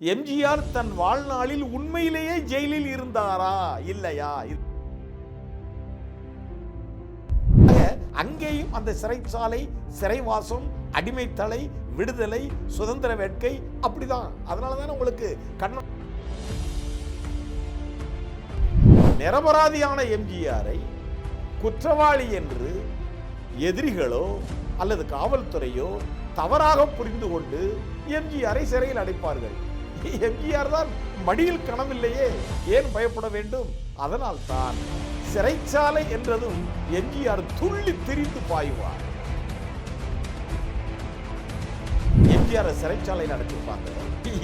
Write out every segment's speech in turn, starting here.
எம்ஜிஆர் தன் வாழ்நாளில் உண்மையிலேயே ஜெயிலில் இருந்தாரா? இல்லையா? அங்கேயும் அந்த சிறைச்சாலை சிறைவாசம் அடிமைத்தலை விடுதலை சுதந்திர வேட்கை அப்படிதான். அதனால தானே உங்களுக்கு கண்ணம் நிரபராதியான எம்ஜிஆரை குற்றவாளி என்று எதிரிகளோ அல்லது காவல்துறையோ தவறாக புரிந்து கொண்டு எம்ஜிஆரை சிறையில் அடைப்பார்கள். எம்ஜிஆர் தான் மடியில் கனவில்லையே ஏன் பயப்பட வேண்டும்? அதனால் தான் சிறைச்சாலை என்றதும் எம்ஜிஆர் துள்ளி திரிந்து பாயுவார். எம்ஜிஆர் சிறைச்சாலையில் நடத்திருப்பாங்க.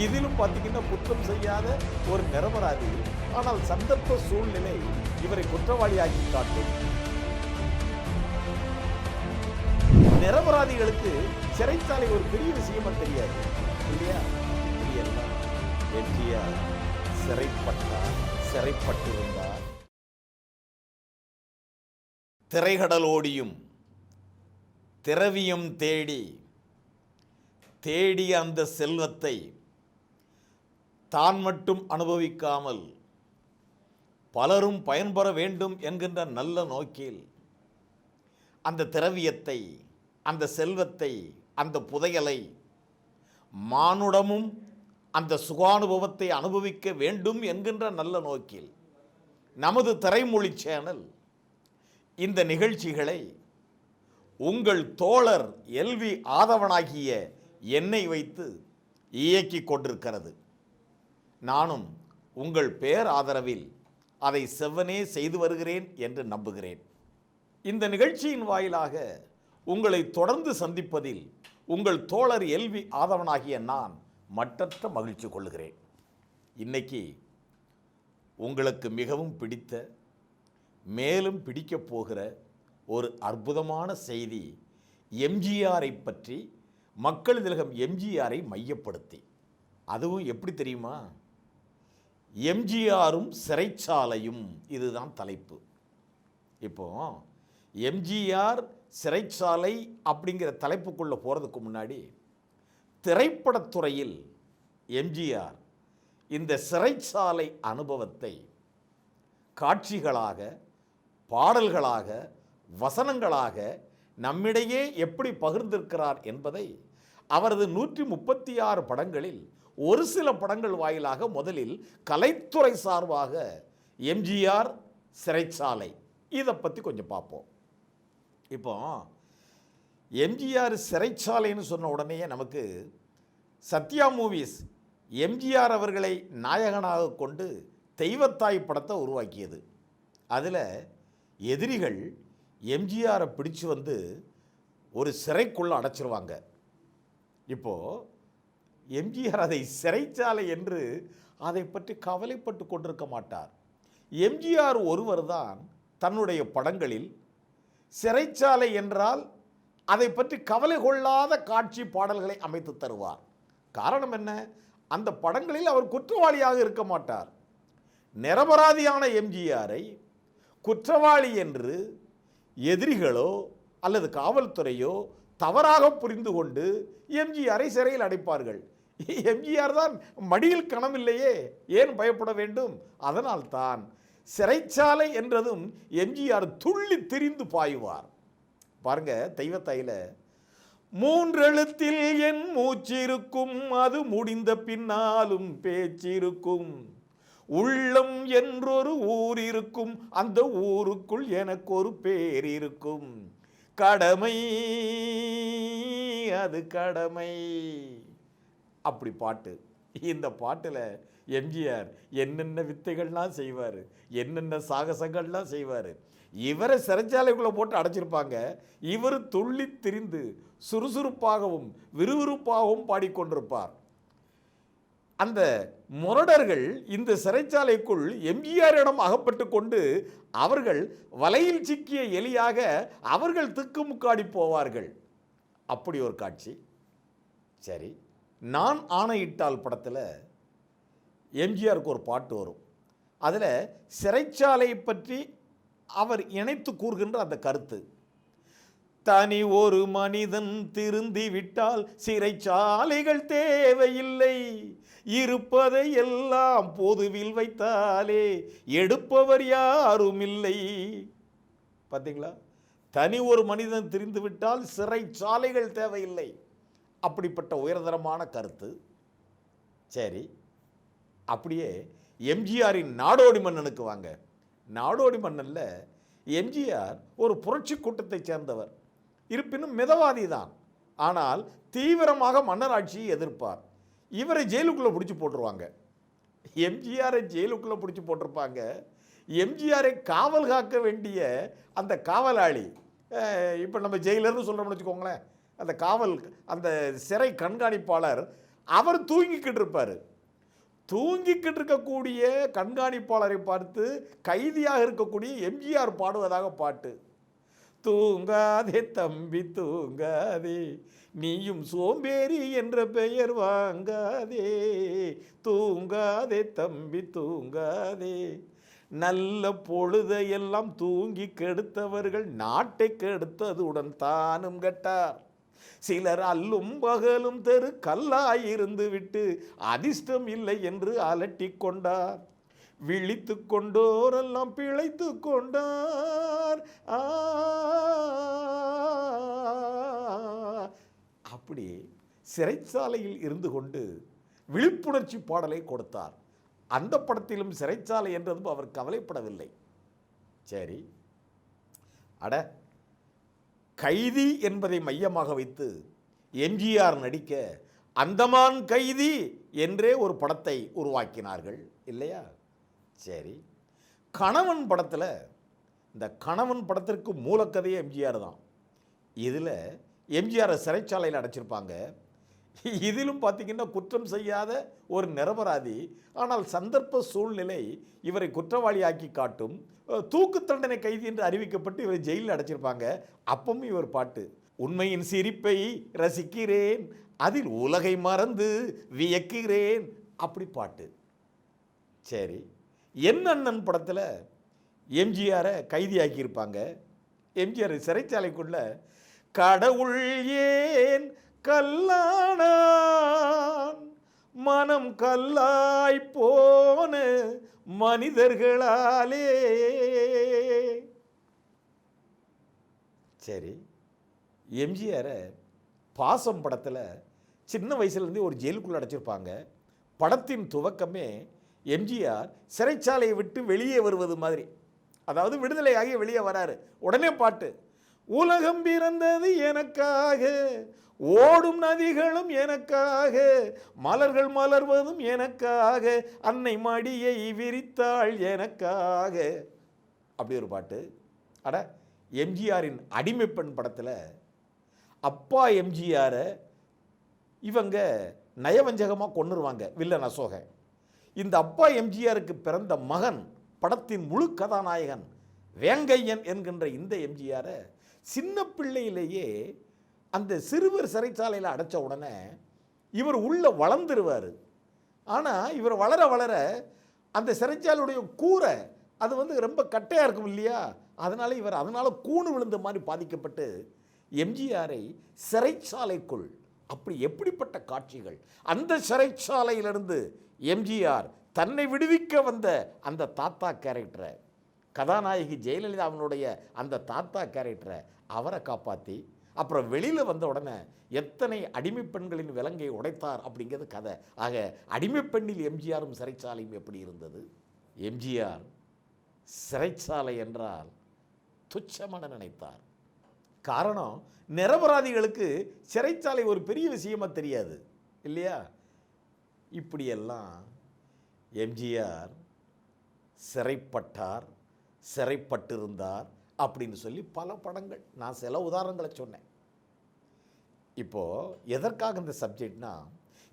இதிலும் பார்த்தீங்கன்னா குற்றம் செய்யாத ஒரு நிரபராதி. ஆனால் சந்தர்ப்ப சூழ்நிலை இவரை குற்றவாளியாகி காட்டும். நிரபராதிகளுக்கு சிறைச்சாலை ஒரு பெரிய விஷயமா தெரியாது இல்லையா? எம்ஜிஆர் சிறைப்பட்டார் சிறைப்பட்டிருந்தார் திரைகடலோடியும் திரவியம் தேடி தேடிய அந்த செல்வத்தை தான் மட்டும் அனுபவிக்காமல் பலரும் பயன்பெற வேண்டும் என்கின்ற நல்ல நோக்கில் அந்த திரவியத்தை அந்த செல்வத்தை அந்த புதையலை மானுடமும் அந்த சுகானுபவத்தை அனுபவிக்க வேண்டும் என்கின்ற நல்ல நோக்கில் நமது திரைமொழி சேனல் இந்த நிகழ்ச்சிகளை உங்கள் தோழர் எல்வி ஆதவனாகிய என்னை வைத்து இயக்கி கொண்டிருக்கிறது. நானும் உங்கள் பேர் ஆதரவில் அதை செவ்வனே செய்து வருகிறேன் என்று நம்புகிறேன். இந்த நிகழ்ச்சியின் வாயிலாக உங்களை தொடர்ந்து சந்திப்பதில் உங்கள் தோழர் எல்வி ஆதவனாகிய நான் மட்டற்ற மகிழ்ச்சி கொள்கிறேன் இன்னைக்கு உங்களுக்கு மிகவும் பிடித்த மேலும் பிடிக்கப் போகிற ஒரு அற்புதமான செய்தி எம்ஜிஆரை பற்றி மக்கள் திலகம் எம்ஜிஆரை மையப்படுத்தி. அதுவும் எப்படி தெரியுமா? எம்ஜிஆரும் சிறைச்சாலையும் இதுதான் தலைப்பு. இப்போ எம்ஜிஆர் சிறைச்சாலை அப்படிங்கிற தலைப்புக்குள்ளே போகிறதுக்கு முன்னாடி திரைப்படத்துறையில் எம்ஜிஆர் இந்த சிறைச்சாலை அனுபவத்தை காட்சிகளாக பாடல்களாக வசனங்களாக நம்மிடையே எப்படி பகிர்ந்திருக்கிறார் என்பதை அவரது நூற்றி முப்பத்தி ஆறு படங்களில் ஒரு சில படங்கள் வாயிலாக முதலில் கலைத்துறை சார்பாக எம்ஜிஆர் சிறைச்சாலை. இதை பற்றி கொஞ்சம் பார்ப்போம். இப்போ எம்ஜிஆர் சிறைச்சாலைன்னு சொன்ன உடனே நமக்கு சத்யா மூவிஸ் எம்ஜிஆர் அவர்களை நாயகனாக கொண்டு தெய்வத்தாய் படத்தை உருவாக்கியது. அதில் எதிரிகள் எம்ஜிஆரை பிடிச்சு வந்து ஒரு சிறைக்குள்ளே அடைச்சிருவாங்க. இப்போது எம்ஜிஆர் அதை சிறைச்சாலை என்று அதை பற்றி கவலைப்பட்டு கொண்டிருக்க மாட்டார். எம்ஜிஆர் ஒருவர் தான் தன்னுடைய படங்களில் சிறைச்சாலை என்றால் அதை பற்றி கவலை கொள்ளாத காட்சி பாடல்களை அமைத்து தருவார். காரணம் என்ன? அந்த படங்களில் அவர் குற்றவாளியாக இருக்க மாட்டார். நிரபராதியான எம்ஜிஆரை குற்றவாளி என்று எதிரிகளோ அல்லது காவல்துறையோ தவறாக புரிந்து கொண்டு எம்ஜிஆரை சிறையில் அடைப்பார்கள். எம்ஜிஆர் தான் மடியில் கணமில்லையே ஏன் பயப்பட வேண்டும்? அதனால் தான் சிறைச்சாலை என்றதும் எம்ஜிஆர் துள்ளி திரிந்து பாயுவார். பாருங்க தெய்வத்தாயில. மூன்றெழுத்தில் என் மூச்சிருக்கும் அது முடிந்த பின்னாலும் பேச்சிருக்கும். உள்ளம் என்றொரு ஊர் இருக்கும் அந்த ஊருக்குள் எனக்கு ஒரு பேர் இருக்கும் கடமை அது கடமை. அப்படி பாட்டு. இந்த பாட்டில் எம்ஜிஆர் என்னென்ன வித்தைகள்லாம் செய்வார் என்னென்ன சாகசங்கள்லாம் செய்வார் இவரை சிறைச்சாலைக்குள்ளே போட்டு அடைச்சிருப்பாங்க. இவர் துள்ளி திரிந்து சுறுசுறுப்பாகவும் விறுவிறுப்பாகவும் பாடிக்கொண்டிருப்பார். அந்த முரடர்கள் இந்த சிறைச்சாலைக்குள் எம்ஜிஆரிடம் அகப்பட்டு கொண்டு அவர்கள் வலையில் சிக்கிய எலியாக அவர்கள் திக்குமுக்காடி போவார்கள். அப்படி ஒரு காட்சி. சரி நான் ஆணையிட்டால் படத்தில் எம்ஜிஆருக்கு ஒரு பாட்டு வரும். அதில் சிறைச்சாலை பற்றி அவர் இணைத்து கூறுகின்ற அந்த கருத்து. தனி ஒரு மனிதன் திருந்தி விட்டால் சிறைச்சாலைகள் தேவையில்லை. இருப்பதை எல்லாம் பொதுவில் வைத்தாலே எடுப்பவர் யாரும் இல்லை பார்த்தீங்களா தனி ஒரு மனிதன் திரிந்து விட்டால் சிறைச்சாலைகள் தேவையில்லை. அப்படிப்பட்ட உயர்தரமான கருத்து. சரி. அப்படியே எம்ஜிஆரின் நாடோடி மன்னனுக்கு வாங்க. நாடோடி மன்னனில் எம்ஜிஆர் ஒரு புரட்சி கூட்டத்தைச் சேர்ந்தவர். இருப்பினும் மிதவாதி தான் ஆனால் தீவிரமாக மன்னராட்சியை எதிர்ப்பார். இவரை ஜெயிலுக்குள்ளே பிடிச்சி போட்டுருவாங்க. எம்ஜிஆரை ஜெயிலுக்குள்ளே பிடிச்சி போட்டிருப்பாங்க. எம்ஜிஆரை காவல் காக்க வேண்டிய அந்த காவலாளி இப்போ நம்ம ஜெயிலர்னு சொல்கிறோம்னு வச்சுக்கோங்களேன். அந்த காவல் அந்த சிறை கண்காணிப்பாளர் அவர் தூங்கிக்கிட்டு இருப்பார். தூங்கிக்கிட்டு இருக்கக்கூடிய கண்காணிப்பாளரை பார்த்து கைதியாக இருக்கக்கூடிய எம்ஜிஆர் பாடுவதாக பாட்டு. தூங்காதே தம்பி தூங்காதே. நீயும் சோம்பேறி என்ற பெயர் வாங்காதே. தூங்காதே தம்பி தூங்காதே. நல்ல பொழுதையெல்லாம் தூங்கி கெடுத்தவர்கள் நாட்டை கெடுத்ததுடன் தானும் கெட்டார். சிலர் அல்லும் பகலும் தெரு கல்லாயிருந்து விட்டு அதிர்ஷ்டம் இல்லை என்று அலட்டிக் கொண்டார். விழித்து கொண்டோரெல்லாம் பிழைத்து கொண்டார். ஆ. அப்படி சிறைச்சாலையில் இருந்து கொண்டு விழிப்புணர்ச்சி பாடலை கொடுத்தார். அந்த படத்திலும் சிறைச்சாலை என்றதும் அவர் கவலைப்படவில்லை. சரி. அட கைதி என்பதை மையமாக வைத்து எம்ஜிஆர் நடிக்க அந்தமான் கைதி என்றே ஒரு படத்தை உருவாக்கினார்கள். இல்லையா? சரி. கணவன் படத்தில் இந்த கணவன் படத்திற்கு மூலக்கதையே எம்ஜிஆர் தான். இதில் எம்ஜிஆரை சிறைச்சாலையில் அடைச்சிருப்பாங்க. இதிலும் பார்த்தீங்கன்னா குற்றம் செய்யாத ஒரு நிரபராதி. ஆனால் சந்தர்ப்ப சூழ்நிலை இவரை குற்றவாளியாக்கி காட்டும் தூக்கு தண்டனை கைதி என்று அறிவிக்கப்பட்டு இவரை ஜெயிலில் அடைச்சிருப்பாங்க. அப்பவும் இவர் பாட்டு உண்மையின் சிரிப்பை ரசிக்கிறேன் அதில் உலகை மறந்து வியக்கிறேன் அப்படி பாட்டு. சரி என் அண்ணன் படத்தில் எம்ஜிஆரை கைதியாக்கியிருப்பாங்க. எம்ஜிஆர் சிறைச்சாலைக்குள்ள கடவுள் ஏன் கல்லானான். மனம் கல்லாய் போன மனிதர்களாலே. சரி எம்ஜிஆரை பாசம் படத்தில் சின்ன வயசுலேருந்தே ஒரு ஜெயிலுக்குள்ளே அடைச்சிருப்பாங்க. படத்தின் துவக்கமே எம்ஜிஆர் சிறைச்சாலையை விட்டு வெளியே வருவது மாதிரி. அதாவது விடுதலையாகி வெளியே வராரு. உடனே பாட்டு. உலகம் பிறந்தது எனக்காக ஓடும் நதிகளும் எனக்காக மலர்கள் மலர்வதும் எனக்காக அன்னை மடியை விரித்தாள் எனக்காக. அப்படி ஒரு பாட்டு. அட எம்ஜிஆரின் அடிமைப்பெண் படத்தில் அப்பா எம்ஜிஆரை இவங்க நயவஞ்சகமாக கொண்டுருவாங்க வில்லன் அசோகன் இந்த அப்பா எம்ஜிஆருக்கு பிறந்த மகன் படத்தின் முழு கதாநாயகன் வேங்கையன் என்கின்ற இந்த எம்ஜிஆரை சின்ன பிள்ளையிலேயே அந்த சிறுவர் சிறைச்சாலையில் அடைச்ச உடனே இவர் உள்ளே வளர்ந்துருவார். ஆனால் இவர் வளர வளர அந்த சிறைச்சாலையுடைய கூரை அது வந்து ரொம்ப கட்டையாக இருக்கும் இல்லையா? அதனால் இவர் அதனால் கூணு விழுந்த மாதிரி பாதிக்கப்பட்டு எம்ஜிஆரை சிறைச்சாலைக்குள் அப்படி எப்படிப்பட்ட காட்சிகள்? அந்த சிறைச்சாலையிலிருந்து எம்ஜிஆர் தன்னை விடுவிக்க வந்த அந்த தாத்தா கேரக்டரை கதாநாயகி ஜெயலலிதாவினுடைய அந்த தாத்தா கேரக்டரை அவரை காப்பாற்றி அப்புறம் வெளியில் வந்த உடனே எத்தனை அடிமை பெண்களின் விலங்கை உடைத்தார் அப்படிங்கிறது கதை. ஆக அடிமை பெண்ணில் எம்ஜிஆரும் சிறைச்சாலையும் எப்படி இருந்தது? எம்ஜிஆர் சிறைச்சாலை என்றால் துச்சமென நினைத்தார். காரணம் நிரபராதிகளுக்கு சிறைச்சாலை ஒரு பெரிய விஷயமா தெரியாது இல்லையா? இப்படியெல்லாம் எம்ஜிஆர் சிறைப்பட்டார். சிறைப்பட்டிருந்தார் அப்படின்னு சொல்லி பல படங்கள். நான் சில உதாரணங்களை சொன்னேன். இப்போது எதற்காக இந்த சப்ஜெக்ட்னா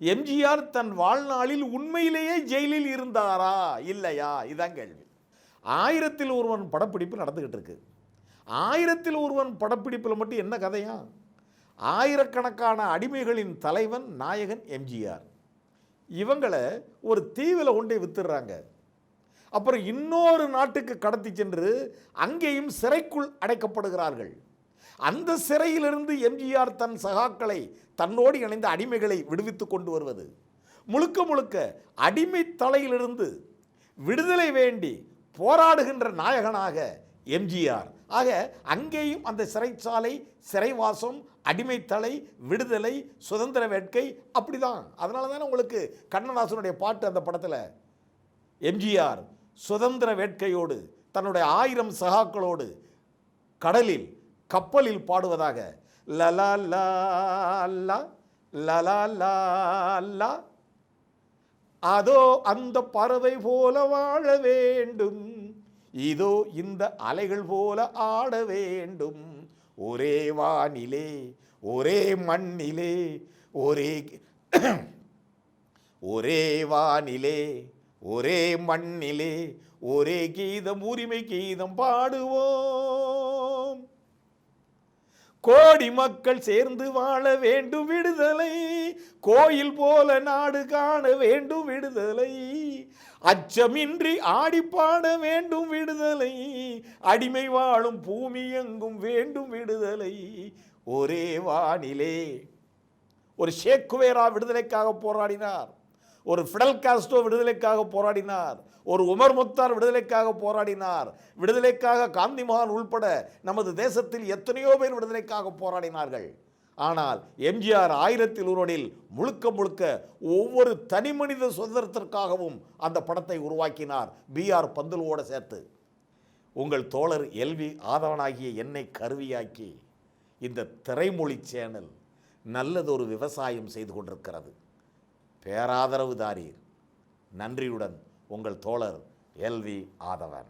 எம்ஜிஆர் தன் வாழ்நாளில் உண்மையிலேயே ஜெயிலில் இருந்தாரா? இல்லையா? இதான் கேள்வி. ஆயிரத்தில் ஒருவன் படப்பிடிப்பு நடந்துக்கிட்டு இருக்கு. ஆயிரத்தில் ஒருவன் படப்பிடிப்பில் மட்டும் என்ன கதையா? ஆயிரக்கணக்கான அடிமைகளின் தலைவன் நாயகன் எம்ஜிஆர். இவங்களை ஒரு தீவில் கொண்டே வித்துடுறாங்க. அப்புறம் இன்னொரு நாட்டுக்கு கடத்தி சென்று அங்கேயும் சிறைக்குள் அடைக்கப்படுகிறார்கள். அந்த சிறையிலிருந்து எம்ஜிஆர் தன் சகாக்களை தன்னோடு இணைந்த அடிமைகளை விடுவித்து கொண்டு வருவது. முழுக்க முழுக்க அடிமை தலையிலிருந்து விடுதலை வேண்டி போராடுகின்ற நாயகனாக எம்ஜிஆர். ஆக அங்கேயும் அந்த சிறைச்சாலை சிறைவாசம் அடிமைத்தலை விடுதலை சுதந்திர வேட்கை அப்படிதான். அதனால தானே உங்களுக்கு கண்ணதாசனுடைய பாட்டு அந்த படத்தில்? எம்ஜிஆர் சுதந்திர வேட்கையோடு தன்னுடைய ஆயிரம் சகாக்களோடு கடலில் கப்பலில் பாடுவதாக லலா லா லலா லா அதோ அந்த பறவை போல வாழ வேண்டும். இதோ இந்த அலைகள் போல ஆட வேண்டும். ஒரே வானிலே ஒரே மண்ணிலே ஒரே ஒரே வானிலே ஒரே மண்ணிலே ஒரே கீதம் உரிமை கீதம் பாடுவோம். கோடி மக்கள் சேர்ந்து வாழ வேண்டும் விடுதலை கோயில் போல நாடு காண வேண்டும் விடுதலை. அச்சமின்றி ஆடிப்பாட வேண்டும் விடுதலை அடிமை வாழும் பூமி எங்கும் வேண்டும் விடுதலை. ஒரே வானிலே ஒரு ஷேக்குவேரா விடுதலைக்காக போராடினார். ஒரு ஃபிடல் காஸ்டோ விடுதலைக்காக போராடினார். ஒரு உமர் முத்தார் விடுதலைக்காக போராடினார். விடுதலைக்காக காந்தி மகான் உள்பட நமது தேசத்தில் எத்தனையோ பேர் விடுதலைக்காக போராடினார்கள். ஆனால் எம்ஜிஆர் ஆயிரத்தில் ஒருவனில் முழுக்க முழுக்க ஒவ்வொரு தனி மனித சுதந்திரத்திற்காகவும் அந்த படத்தை உருவாக்கினார் பிஆர் பந்துலுவோட சேர்த்து. உங்கள் தோழர் எல்வி ஆதவனாகிய என்னை கருவியாக்கி இந்த திரைமொழி சேனல் நல்லதொரு விவசாயம் செய்து கொண்டிருக்கிறது. பேராதரவு தாரீர் நன்றியுடன் உங்கள் தோழர் எல்வி ஆதவன்.